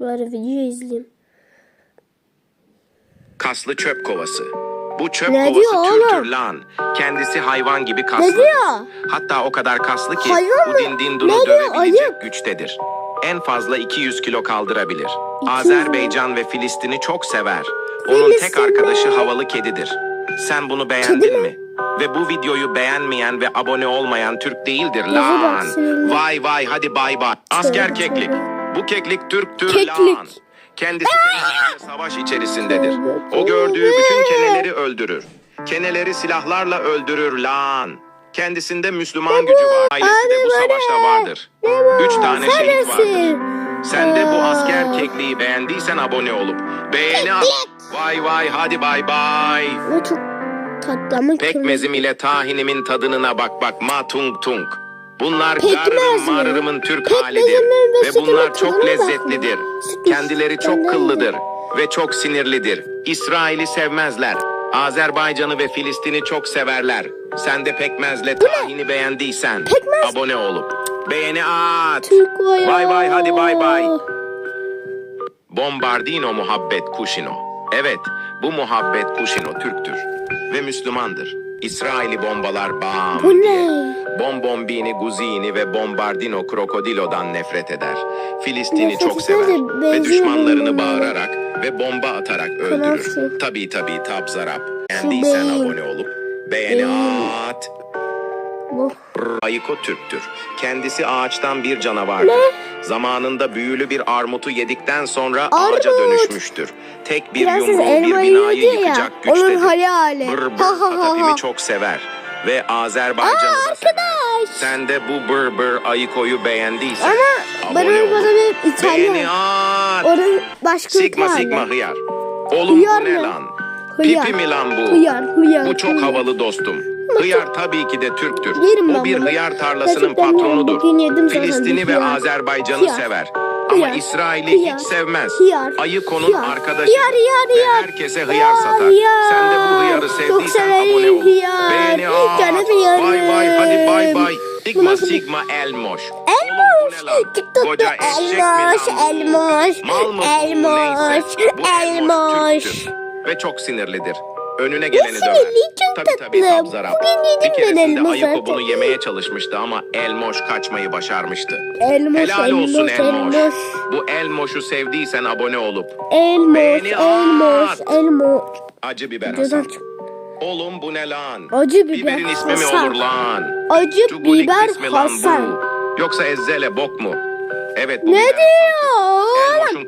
Bari video izleyeyim. Kaslı çöp kovası. Bu çöp Ne kovası diyor oğlum? lan. Kendisi hayvan gibi kaslı. Diyor? Hatta o kadar kaslı ki Hayvan mı? Udin Dindun'u Ne diyor? dövebilecek Ayıp. güçtedir. En fazla 200 kilo kaldırabilir. Azerbaycan ve Filistin'i çok sever. Onun tek Filistin arkadaşı mi? havalı kedidir. Sen bunu beğendin mi? mi? Ve bu videoyu beğenmeyen ve abone olmayan Türk değildir lan. Vay vay hadi bay bay. Asker keklik. Bu keklik Türktür Keklik. lan. Kendisi kendisiyle savaş içerisindedir. O gördüğü bütün keneleri öldürür. Keneleri silahlarla öldürür lan. Kendisinde Müslüman gücü var. Ailesi de bu savaşta vardır. Üç tane şehit vardır. Sen de bu asker kekliği beğendiysen abone olup beğeni at. Vay vay hadi bay bay. Ne çok tatlı ama Pekmezim ile tahinimin tadınına bak bak ma tung tung. Bunlar Pekmez garırım mi? marırımın Türk Pekmezimin halidir. ve Ve sütümün bunlar çok lezzetlidir. Kendileri çok sütten kıllıdır ve çok sinirlidir. İsrail'i sevmezler. Azerbaycan'ı ve Filistin'i çok severler. Sen de pekmezle tahini beğendiysen Pekmez. abone olup beğeni at. Türk bayağı. Bay bay hadi bay bay. Bombardino muhabbet kuşino. Evet, bu muhabbet kuşino Türktür ve Müslümandır. İsraili bombalar bam Bu diye. ne? Bombombini, Guzini ve Bombardino Krokodilo'dan nefret eder. Filistin'i çok sever ve düşmanlarını bağırarak ve bomba atarak öldürür. şu. Tabii tabii tabzarap. Beğendiysen abone olup beğeni at. Bu. Ayıko Türk'tür. Kendisi ağaçtan bir canavardır. Zamanında büyülü bir armutu yedikten sonra ağaca Armut. dönüşmüştür. Tek bir Prenses yumruğu bir binayı ya. yıkacak Onun güçtedir. hayali. Bır bır Ha ha ha Patapim'i ha. çok sever. Ve Azerbaycan'ı da sever. arkadaş. Sen de bu bır ayıkoyu beğendiysen Ama abone ol. babam hep İtalyan. Beğeni at. Onun başka Sigma ülke sigma hıyar. Oğlum Hıyar bu ne mı? lan? Hıyar. Pipi mi lan bu? Hıyar, hıyar, Bu çok hıyar. havalı dostum. Hıyar tabii ki de Türktür. Yerim o bir bunu. hıyar tarlasının Gerçekten patronudur. bugün yedim zaten Filistin'i bir ve hıyar. Azerbaycan'ı Hıyar. sever. Ama Hıyar. İsrail'i Hıyar. hiç sevmez. Hıyar. Ayıko'nun Hıyar. arkadaşı. Hıyar, hıyar, Ve hıyar. herkese hıyar Hıyar, satar. hıyar. Sen de bu hıyarı Çok sevdiysen Hıyarım. Bay bay hadi bay bay. Sigma sigma elmoş. Elmoş. TikTok'ta elmoş, elmoş, elmoş, elmoş. Ve çok sinirlidir. Önüne geleni döver. çok tabii tatlı. Bugün yedim Bir ben keresinde elma Ayıko zaten. yemeye çalışmıştı ama Elmoş kaçmayı başarmıştı. Elmoş, Helal olsun elmoş, Elmoş. elmoş. Bu Elmoş'u sevdiysen abone olup Elmoş, Beğeni elmoş, at. elmoş. acı biber Videodan Hasan. çık. Oğlum bu ne lan? Acı biber Biberin ismi mi Hasan. olur lan? Acı Cugulik biber ismi lan Hasan. bu. Yoksa ezzele bok mu? Evet bu Ne biber diyor? Elmoş'un